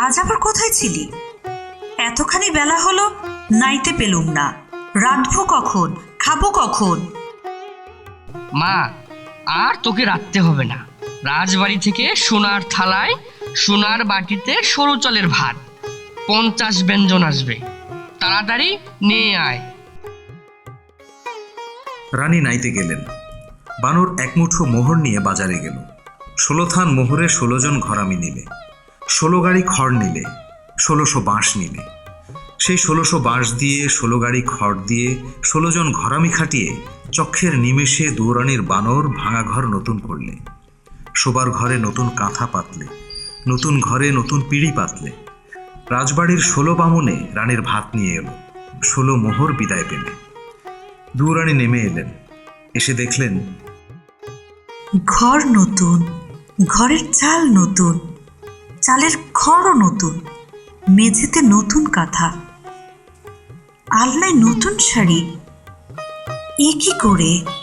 আজ আবার কোথায় ছিলি? এতখানি বেলা হলো নাইতে পেলুম না। রাঁধবো কখন? খাব কখন? মা আর তোকে রাখতে হবে না। রাজবাড়ি থেকে সোনার থালায় সোনার বাটিতে সরু চলের ভাত। পঞ্চাশ ব্যঞ্জন আসবে। তাড়াতাড়ি নিয়ে আয়। রানী নাইতে গেলেন। বানর এক মুঠো মোহর নিয়ে বাজারে গেল। ষোলো থান মোহরে ষোলো জন ঘরামি নিলে। ষোলো গাড়ি খড় নিলে, ষোলোশো বাঁশ নিলে। সেই ষোলোশো বাঁশ দিয়ে, ষোলো গাড়ি খড় দিয়ে, ষোলো জন ঘরামি খাটিয়ে চক্ষের নিমেষে দৌরানির বানর ভাঙা ঘর নতুন করলে। শোবার ঘরে নতুন কাঁথা পাতলে, নতুন ঘরে নতুন পিড়ি পাতলে। রাজবাড়ির ষোলো বামুনে রানীর ভাত নিয়ে এলো, ষোলো মোহর বিদায় পেলে। দুরানি নেমে এলেন, এসে দেখলেন, ঘর নতুন, ঘরের চাল নতুন চালের খড়ও নতুন মেঝেতে নতুন কাঁথা আলনায় নতুন শাড়ি। এ কি করে?